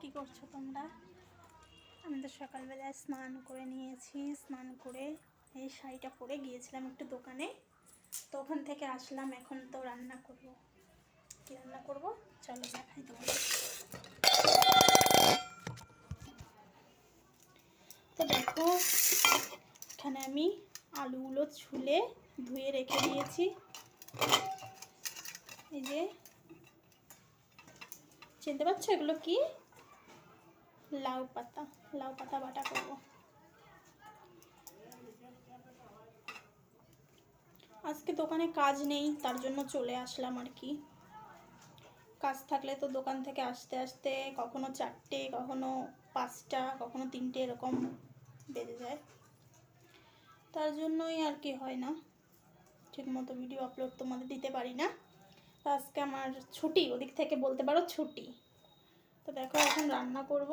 কি করছ তোমরা? আমি তো সকালবেলায় স্নান করে নিয়েছি, স্নান করে এই শাড়িটা পরে গিয়েছিলাম একটু দোকানে। তো ওখান থেকে আসলাম, এখন তো রান্না করব। কি রান্না করব? চলো দেখাই তো দেখো, এখানে আমি আলুগুলো ছুলে ধুয়ে রেখে দিয়েছি। এই যে, চিনতে পারছ এগুলো কি? লাউ পাতা লাউ পাতা বাটা করব। আজকে দোকানে কাজ নেই, তার জন্য চলে আসলাম আর কি। কাজ থাকলে তো দোকান থেকে আসতে আসতে কখনো চারটে, কখনো পাঁচটা, কখনো তিনটে এরকম বেজে যায়। তার জন্যই আর কি হয় না। ঠিক মতো ভিডিও আপলোড তোমাদের দিতে পারি না। আজকে আমার ছুটি, ওদিক থেকে বলতে পারো ছুটি। তো দেখো এখন রান্না করব।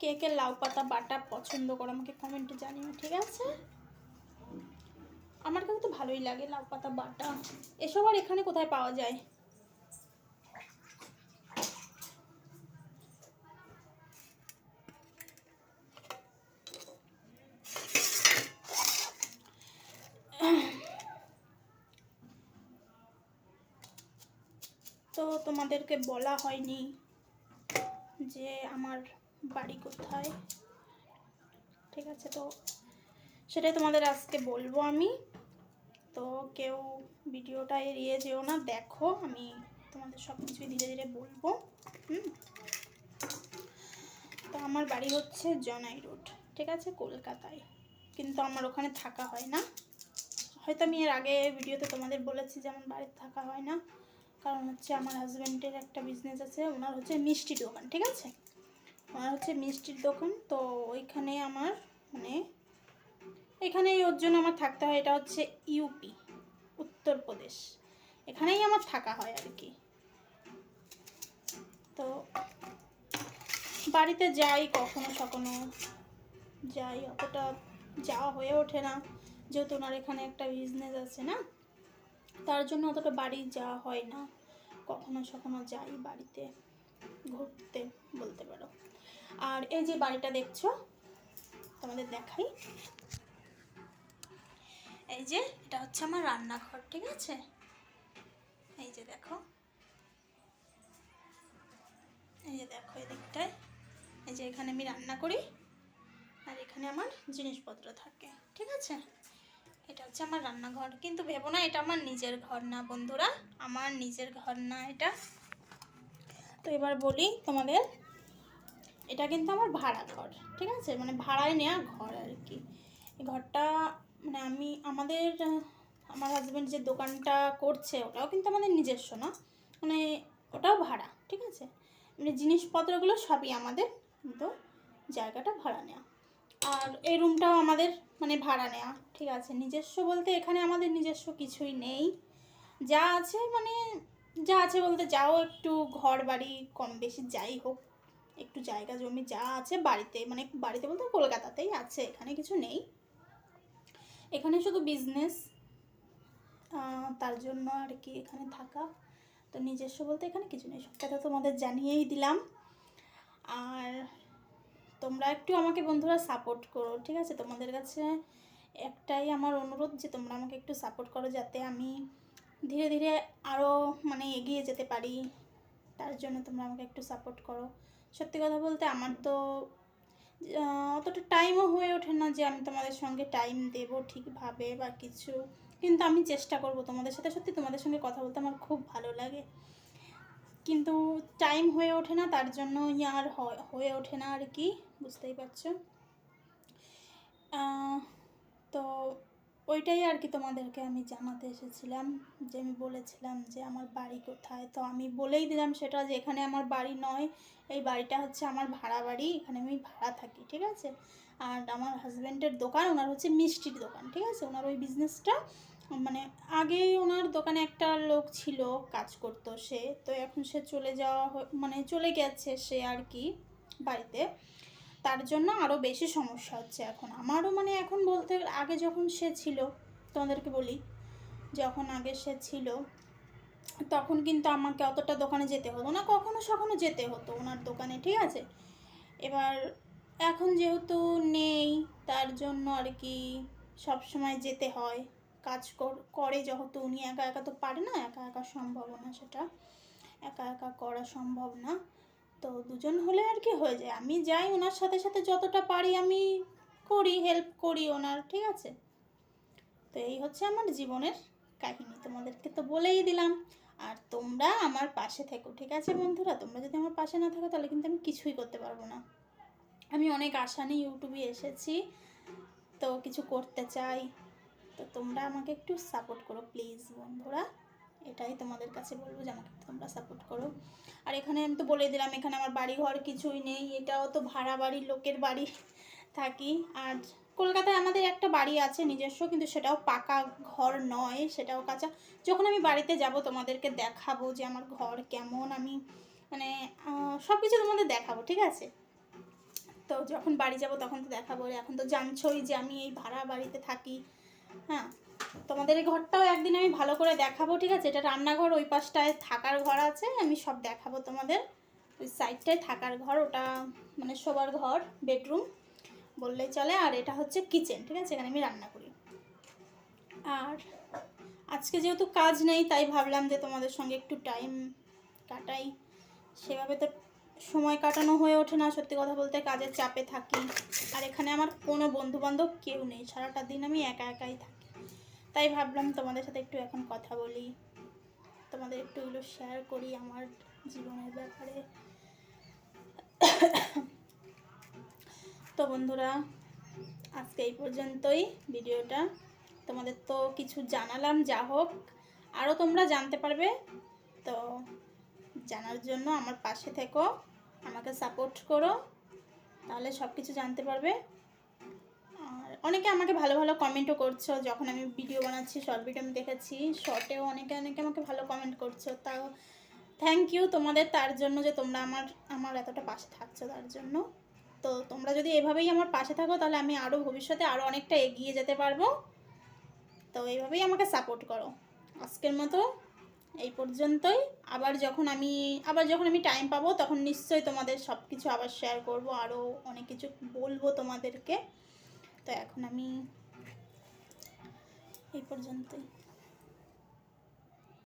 কে কে লাউ পাতা বাটা পছন্দ করো, আমাকে কমেন্টে জানিও, ঠিক আছে? আমার কাছে তো ভালোই লাগে লাউ পাতা বাটা। এসব আর এখানে কোথায় পাওয়া যায়? তো তোমাদেরকে বলা হয়নি যে আমার বাড়ি কোথায়? ঠিক আছে, তো সেটাই তোমাদের আজকে বলব আমি। তো কেউ ভিডিওটা এড়িয়ে যেও না, দেখো, আমি তোমাদের সব কিছুই ধীরে ধীরে বলব। হুম? তো আমার বাড়ি হচ্ছে জনাই রোড, ঠিক আছে, কলকাতায়। কিন্তু আমার ওখানে থাকা হয় না। হয়তো আমি এর আগে ভিডিওতে তোমাদের বলেছি যে আমার বাড়িতে থাকা হয় না। কারণ হচ্ছে আমার হাজব্যান্ডের একটা বিজনেস আছে, ওনার হচ্ছে মিষ্টির দোকান, ঠিক আছে? ওনার হচ্ছে মিষ্টির দোকান, তো ওইখানে আমার মানে এখানেই ওর জন্য আমার থাকতে হয়, এটা হচ্ছে ইউপি উত্তরপ্রদেশ এখানেই আমার থাকা হয় আর কি। তো বাড়িতে যাই কখনো সখনো, যাই, অতটা যাওয়া হয়ে ওঠে না, যেহেতু ওনার এখানে একটা বিজনেস আছে না, তার জন্য অতটা বাড়ি যাওয়া হয় না, কখনো সখনো যাই বাড়িতে, ঘুরতে বলতে পারো। আর এই যে বাড়িটা দেখছ, তোমাদের দেখাই। এই যে, এটা হচ্ছে আমার রান্নাঘর, ঠিক আছে? এই যে দেখো। এই যে দেখো এদিকটায়। এই যে এখানে আমি রান্না করি, আর এখানে আমার জিনিসপত্র থাকে, ঠিক আছে? এটা হচ্ছে আমার রান্নাঘর। কিন্তু ভেবো না, এটা আমার নিজের ঘর না, বন্ধুরা। আমার নিজের ঘর না এটা। তো এবার বলি তোমাদের এটা কিন্তু আমার ভাড়া ঘর, ঠিক আছে? মানে ভাড়ায় নেওয়া ঘর আর কি এই ঘরটা মানে আমি আমাদের, আমার হাজব্যান্ড যে দোকানটা করছে ওটাও কিন্তু আমাদের নিজস্ব না মানে ওটাও ভাড়া, ঠিক আছে? মানে জিনিসপত্রগুলো সবই আমাদের, কিন্তু জায়গাটা ভাড়া নেওয়া আর এই রুমটাও আমাদের মানে ভাড়া নেওয়া ঠিক আছে? নিজস্ব বলতে এখানে আমাদের নিজস্ব কিছুই নেই। যা আছে মানে যা আছে বলতে যাও একটু ঘর বাড়ি কম বেশি যাই হোক একটু জায়গা জমি যা আছে বাড়িতে মানে বাড়িতে বলতে কলকাতাতেই আছে, এখানে কিছু নেই। এখানে শুধু বিজনেস তার জন্য আর কি এখানে থাকা। তো নিজস্ব বলতে এখানে কিছু নেই, সব কথা তোমাদের জানিয়েই দিলাম। আর তোমরা একটু আমাকে বন্ধুরা সাপোর্ট করো, ঠিক আছে? তোমাদের কাছে একটাই আমার অনুরোধ যে তোমরা আমাকে একটু সাপোর্ট করো যাতে আমি ধীরে ধীরে আরও মানে এগিয়ে যেতে পারি। তার জন্য তোমরা আমাকে একটু সাপোর্ট করো। সত্যি কথা বলতে আমার তো অতটা টাইমও হয়ে ওঠে না যে আমি তোমাদের সঙ্গে টাইম দেবো ঠিকভাবে বা কিছু। কিন্তু আমি চেষ্টা করব তোমাদের সাথে। সত্যি তোমাদের সঙ্গে কথা বলতে আমার খুব ভালো লাগে। কিন্তু টাইম হয়ে ওঠে না, তার জন্য আর হয়- ওঠে না আর কি, বুঝতেই পারছ। তো ওইটাই আর কি তোমাদেরকে আমি জানাতে এসেছিলাম, যে আমি বলেছিলাম যে আমার বাড়ি কোথায়। তো আমি বলেই দিলাম সেটা যে এখানে আমার বাড়ি নয়, এই বাড়িটা হচ্ছে আমার ভাড়া বাড়ি, এখানে আমি ভাড়া থাকি, ঠিক আছে? আর আমার হাজব্যান্ডের দোকান, ওনার হচ্ছে মিষ্টির দোকান, ঠিক আছে? ওনার ওই বিজনেসটা মানে আগে ওনার দোকানে একটা লোক ছিল, কাজ করতো সে, তো এখন সে চলে যাওয়া মানে চলে গেছে সে আর কি বাড়িতে। তার জন্য আরও বেশি সমস্যা হচ্ছে এখন। আমারও মানে এখন বলতে গেলে আগে যখন সে ছিল, তোমাদেরকে বলি, যখন আগে সে ছিল, তখন কিন্তু আমাকে অতটা দোকানে যেতে হতো না, কখনো সখনো যেতে হতো ওনার দোকানে, ঠিক আছে? এবার এখন যেহেতু নেই, তার জন্য আর কি সব সময় যেতে হয়, কাজ করে যেহেতু উনি একা একা তো পারে না, একা একা সম্ভব না সেটা, একা একা করা সম্ভব না। তো দুজন হলে আর কি হয়ে যায়। আমি যাই ওনার সাথে সাথে যতটা পারি আমি করি হেল্প করি ওনার, ঠিক আছে? তো এই হচ্ছে আমার জীবনের কাহিনী। তোমাদেরকে তো বলেই দিলাম। আর তোমরা আমার পাশে থেকো, ঠিক আছে বন্ধুরা? তোমরা যদি আমার পাশে না থাকো, তাহলে কিন্তু আমি কিছুই করতে পারব না। আমি অনেক আশা নিয়ে ইউটিউবে এসেছি, তো কিছু করতে চাই। তো তোমরা আমাকে একটু সাপোর্ট করো প্লিজ বন্ধুরা। এটাই তোমাদের কাছে বলব যে আমাকে তোমরা সাপোর্ট করো। আর এখানে আমি তো বলে দিলাম, এখানে আমার বাড়ি ঘর কিছুই নেই, এটাও তো ভাড়া বাড়ি, লোকের বাড়ি থাকি। আর কলকাতায় আমাদের একটা বাড়ি আছে নিজস্ব, কিন্তু সেটাও পাকা ঘর নয়, সেটাও কাঁচা। যখন আমি বাড়িতে যাব তোমাদেরকে দেখাবো যে আমার ঘর কেমন, আমি মানে সব কিছু তোমাদের দেখাবো, ঠিক আছে? তো যখন বাড়ি যাব তখন তো দেখাবো। এখন তো জানছোই যে আমি এই ভাড়া বাড়িতে থাকি হ্যাঁ? তোমাদের এই ঘরটাও একদিন আমি ভালো করে দেখাবো, ঠিক আছে? এটা রান্নাঘর, ওই পাশটায় থাকার ঘর আছে, আমি সব দেখাবো তোমাদের। ওই সাইডটায় থাকার ঘর, ওটা মানে শোবার ঘর, বেডরুম বললেই চলে। আর এটা হচ্ছে কিচেন, ঠিক আছে? এখানে আমি রান্না করি। আর আজকে যেহেতু কাজ নেই, তাই ভাবলাম যে তোমাদের সঙ্গে একটু টাইম কাটাই। সেভাবে তো সময় কাটানো হয়ে ওঠে না, সত্যি কথা বলতে কাজের চাপে থাকি। আর এখানে আমার কোনো বন্ধু বান্ধব কেউ নেই, সারাটা দিন আমি একা একাই থাকি। তাই ভাবলাম তোমাদের সাথে একটু এখন কথা বলি। তোমাদের একটু এগুলো শেয়ার করি আমার জীবনের ব্যাপারে। তো বন্ধুরা, আজকে এই পর্যন্তই ভিডিওটা। তোমাদের তো কিছু জানালাম, যা হোক আরও তোমরা জানতে পারবে। তো জানার জন্য আমার পাশে থেকো, আমাকে সাপোর্ট করো, তাহলে সব কিছু জানতে পারবে। অনেকে আমাকে ভালো ভালো কমেন্টও করছ, যখন আমি ভিডিও বানাচ্ছি শর্ট ভিডিও আমি দেখেছি শর্টেও অনেকে অনেকে আমাকে ভালো কমেন্ট করছ। তাও থ্যাংক ইউ তোমাদের তার জন্য যে তোমরা আমার আমার এতটা পাশে থাকছো তার জন্য। তো তোমরা যদি এভাবেই আমার পাশে থাকো, তাহলে আমি আরও ভবিষ্যতে আরও অনেকটা এগিয়ে যেতে পারব। তো এইভাবেই আমাকে সাপোর্ট করো। আজকের মতো এই পর্যন্তই। আবার যখন আমি, আবার যখন আমি টাইম পাবো, তখন নিশ্চয়ই তোমাদের সব কিছু আবার শেয়ার করব আরও অনেক কিছু বলব তোমাদেরকে। তো এখন আমি এই পর্যন্তই।